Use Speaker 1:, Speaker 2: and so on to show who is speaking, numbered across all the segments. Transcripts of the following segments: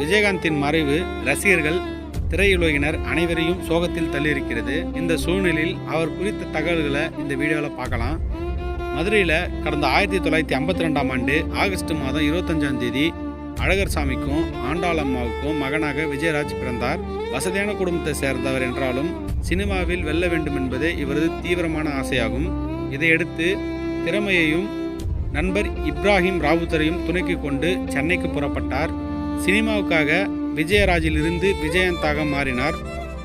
Speaker 1: விஜயகாந்தின் மறைவு ரசிகர்கள் திரையுலகினர் அனைவரையும் சோகத்தில் தள்ளியிருக்கிறது. இந்த சூழ்நிலையில் அவர் குறித்த தகவல்களை இந்த வீடியோவில் பார்க்கலாம். மதுரையில் கடந்த ஆயிரத்தி தொள்ளாயிரத்தி ஐம்பத்தி ரெண்டாம் ஆண்டு ஆகஸ்ட் மாதம் இருபத்தஞ்சாம் தேதி அழகர் சாமிக்கும் ஆண்டாளம்மாவுக்கும் மகனாக விஜயராஜ் பிறந்தார். வசதியான குடும்பத்தை சேர்ந்தவர் என்றாலும் சினிமாவில் வெல்ல வேண்டும் என்பதே இவரது தீவிரமான ஆசையாகும். இதையடுத்து திறமையையும் நண்பர் இப்ராஹிம் ராவுத்தரையும் துணைக்கு கொண்டு சென்னைக்கு புறப்பட்டார். சினிமாவுக்காக விஜயராஜிலிருந்து விஜயந்தாக மாறினார்.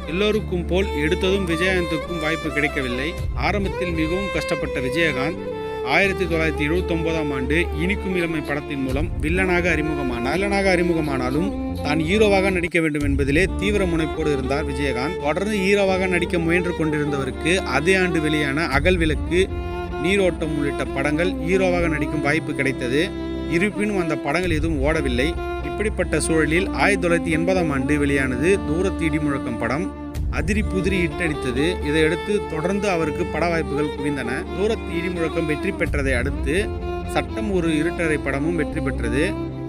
Speaker 1: எல்லோருக்கும் போல் எடுத்ததும் விஜயகாந்துக்கும் வாய்ப்பு கிடைக்கவில்லை. ஆரம்பத்தில் மிகவும் கஷ்டப்பட்ட விஜயகாந்த் ஆயிரத்தி தொள்ளாயிரத்தி எழுபத்தொன்பதாம் ஆண்டு இனிக்கும் இளமை படத்தின் மூலம் வில்லனாக அறிமுகமானார். வில்லனாக அறிமுகமானாலும் தான் ஹீரோவாக நடிக்க வேண்டும் என்பதிலே தீவிர முனைப்போடு இருந்தார் விஜயகாந்த். தொடர்ந்து ஹீரோவாக நடிக்க முயன்று கொண்டிருந்தவருக்கு அதே ஆண்டு வெளியான அகல் விளக்கு நீரோட்டம் உள்ளிட்ட படங்கள் ஹீரோவாக நடிக்கும் வாய்ப்பு கிடைத்தது. இருப்பினும் அந்த படங்கள் எதுவும் ஓடவில்லை. இப்படிப்பட்ட சூழலில் ஆயிரத்தி தொள்ளாயிரத்தி எண்பதாம் ஆண்டு வெளியானது தூரத்து இடிமுழக்கம் படம். அதிரி புதிரி இட்டடித்தது. இதையடுத்து தொடர்ந்து அவருக்கு பட வாய்ப்புகள் குவிந்தன. தூரத்து இடிமுழக்கம் வெற்றி பெற்றதை அடுத்து சட்டம் ஒரு இருட்டறை படமும் வெற்றி பெற்றது.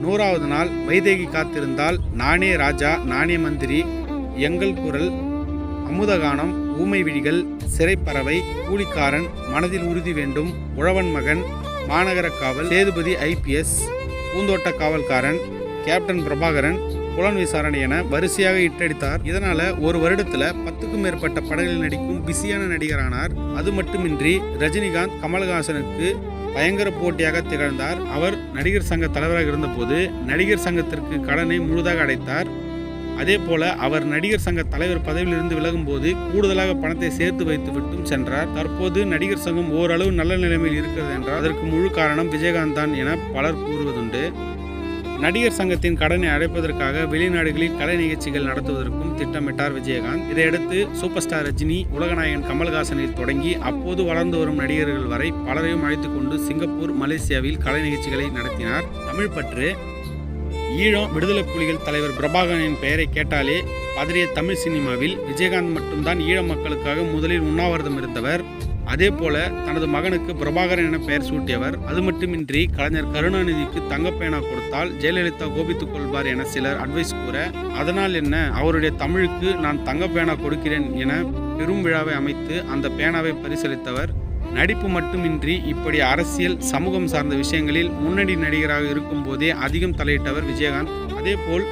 Speaker 1: நூறாவது நாள் வைதேகி காத்திருந்தால் நானே ராஜா நானே மந்திரி எங்கள் குரல் அமுதகானம் ஊமை விழிகள் சிறைப்பறவை கூலிக்காரன் மனதில் உறுதி வேண்டும் உழவன் மகன் மாநகர காவல் சேதுபதி ஐபிஎஸ் பூந்தோட்ட காவல்காரன் கேப்டன் பிரபாகரன் புலன் விசாரணை என வரிசையாக இட்டடித்தார். இதனால ஒரு வருடத்துல பத்துக்கும் மேற்பட்ட படங்களில் நடிக்கும் பிஸியான நடிகரானார். அது மட்டுமின்றி ரஜினிகாந்த் கமல்ஹாசனுக்கு பயங்கர போட்டியாக திகழ்ந்தார். அவர் நடிகர் சங்க தலைவராக இருந்தபோது நடிகர் சங்கத்திற்கு கடனை முழுதாக அடைத்தார். அதே போல அவர் நடிகர் சங்க தலைவர் பதவியிலிருந்து விலகும் போது கூடுதலாக பணத்தை சேர்த்து வைத்து விட்டும் சென்றார். தற்போது நடிகர் சங்கம் ஓரளவு நல்ல நிலைமையில் இருக்கிறது என்றால் அதற்கு முழு காரணம் விஜயகாந்த் தான் என பலர் கூறுவதுண்டு. நடிகர் சங்கத்தின் கடனை அடைப்பதற்காக வெளிநாடுகளில் கலை நிகழ்ச்சிகள் நடத்துவதற்கும் திட்டமிட்டார் விஜயகாந்த். இதையடுத்து சூப்பர் ஸ்டார் ரஜினி உலகநாயகன் கமல்ஹாசனில் தொடங்கி அப்போது வளர்ந்து வரும் நடிகர்கள் வரை பலரையும் அழைத்து கொண்டு சிங்கப்பூர் மலேசியாவில் கலை நிகழ்ச்சிகளை நடத்தினார். தமிழ் பற்று ஈழம் விடுதலை புலிகள் தலைவர் பிரபாகரனின் பெயரை கேட்டாலே பதறிய தமிழ் சினிமாவில் விஜயகாந்த் மட்டும்தான் ஈழ மக்களுக்காக முதலில் உண்ணாவிரதம் இருந்தவர். அதே போல தனது மகனுக்கு பிரபாகரன் என பெயர் சூட்டியவர். அது மட்டுமின்றி கலைஞர் கருணாநிதிக்கு தங்கப்பேனா கொடுத்தால் ஜெயலலிதா கோபித்துக் கொள்வார் என சிலர் அட்வைஸ் கூற அதனால் என்ன? அவருடைய தமிழுக்கு நான் தங்கப்பேனா கொடுக்கிறேன் என பெரும் விழாவை அமைத்து அந்த பேனாவை பரிசளித்தவர் நடிப்பு மட்டுமின்றி இப்படி அரசியல் சமூகம் சார்ந்த விஷயங்களில் முன்னணி நடிகராக இருக்கும் போதே அதிகம் தலையிட்டவர் விஜயகாந்த். அதேபோல்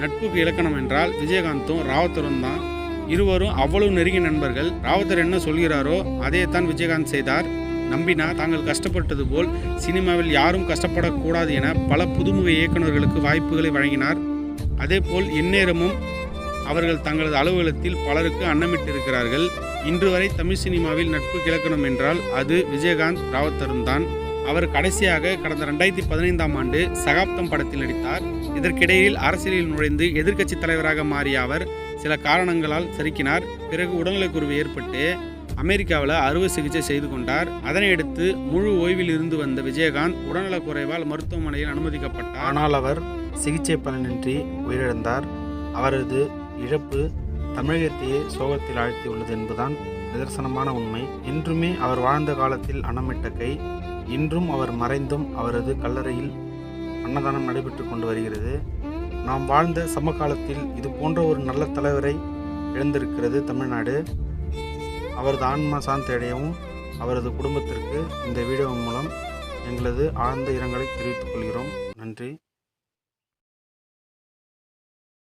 Speaker 1: நட்புக்கு இலக்கணம் என்றால் விஜயகாந்தும் ராவத்தரும் தான். இருவரும் அவ்வளவு நெருங்கிய நண்பர்கள். ராவத்தர் என்ன சொல்கிறாரோ அதே தான் விஜயகாந்த் செய்தார். நம்பினார் தாங்கள் கஷ்டப்பட்டது போல் சினிமாவில் யாரும் கஷ்டப்படக்கூடாது என பல புதுமுக இயக்குநர்களுக்கு வாய்ப்புகளை வழங்கினார். அதேபோல் எந்நேரமும் அவர்கள் தங்களது அலுவலகத்தில் பலருக்கு அன்னமிட்டிருக்கிறார்கள். இன்று வரை தமிழ் சினிமாவில் நட்பு கிழக்கணும் என்றால் அது விஜயகாந்த் ராவத்தரும் தான். அவர் கடைசியாக கடந்த ரெண்டாயிரத்தி பதினைந்தாம் ஆண்டு சகாப்தம் படத்தில் நடித்தார். இதற்கிடையில் அரசியலில் நுழைந்து எதிர்க்கட்சி தலைவராக மாறிய அவர் சில காரணங்களால் சறுக்கினார் பிறகு உடல்நலக்குருவு ஏற்பட்டு அமெரிக்காவில் அறுவை சிகிச்சை செய்து கொண்டார். அதனையடுத்து முழு ஓய்வில் இருந்து வந்த விஜயகாந்த் உடல்நலக்குறைவால் மருத்துவமனையில் அனுமதிக்கப்பட்டார். ஆனால் அவர் சிகிச்சை பலனின்றி உயிரிழந்தார். அவரது இழப்பு தமிழகத்தையே சோகத்தில் ஆழ்த்தியுள்ளது என்பதுதான் நிதர்சனமான உண்மை. இன்றுமே அவர் வாழ்ந்த காலத்தில் அன்னமிட்ட கை இன்றும் அவர் மறைந்தும் அவரது கல்லறையில் அன்னதானம் நடைபெற்று கொண்டு வருகிறது. நாம் வாழ்ந்த சமகாலத்தில் இது போன்ற ஒரு நல்ல தலைவரை இழந்திருக்கிறது தமிழ்நாடு. அவரது ஆன்மா சாந்தடையவும் அவரது குடும்பத்திற்கு இந்த வீடியோ மூலம் எங்களது ஆழ்ந்த இரங்கலை தெரிவித்துக் கொள்கிறோம். நன்றி.